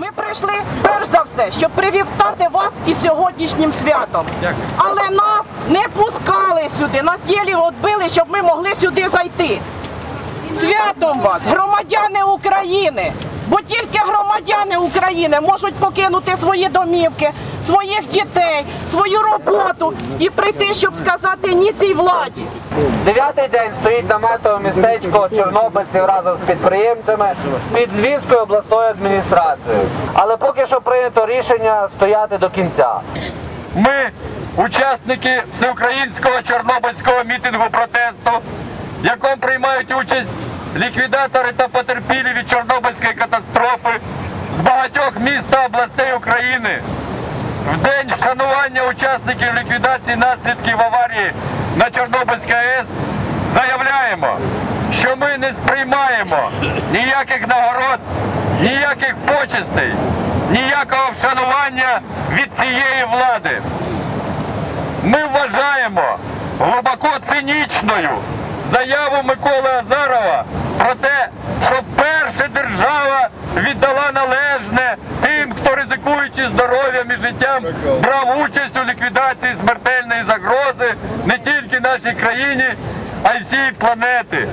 Ми прийшли перш за все, щоб привітати вас із сьогоднішнім святом. Але нас не пускали сюди, нас єлі відбили, щоб ми могли сюди зайти. Святом вас, громадяни України! Бо тільки громадяни України можуть покинути свої домівки, своїх дітей, свою роботу і прийти, щоб сказати ні цій владі. Дев'ятий день стоїть наметове містечко чорнобильців разом з підприємцями під Львівською обласною адміністрацією. Але поки що прийнято рішення стояти до кінця. Ми учасники всеукраїнського чорнобильського мітингу протесту, в якому приймають участь ліквідатори та потерпілі від Чорнобильської катастрофи з багатьох міст та областей України. В день вшанування учасників ліквідації наслідків аварії на Чорнобильській АЕС заявляємо, що ми не сприймаємо ніяких нагород, ніяких почестей, ніякого вшанування від цієї влади. Ми вважаємо глибоко цинічною заяву Миколи Азарова про те, що вперше держава віддала належне тим, хто ризикуючи здоров'ям і життям, брав участь у ліквідації смертельної загрози не тільки нашій країні, а й всій планети.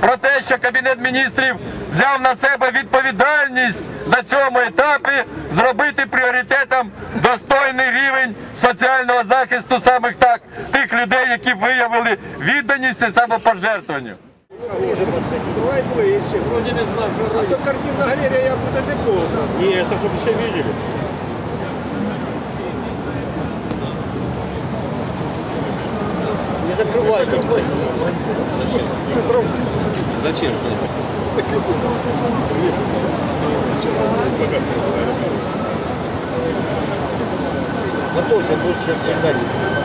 Про те, що Кабінет міністрів взяв на себе відповідальність на цьому етапі зробити пріоритетом достойний рівень соціального захисту самих так тих людей, які виявили відданість і самопожертвування. Давай ближче. Вроде не знаю, что А то картинная галерея я буду не полна. Не, это чтобы все видели. Не закрывайте. Зачем? Готовься, будешь сейчас всегда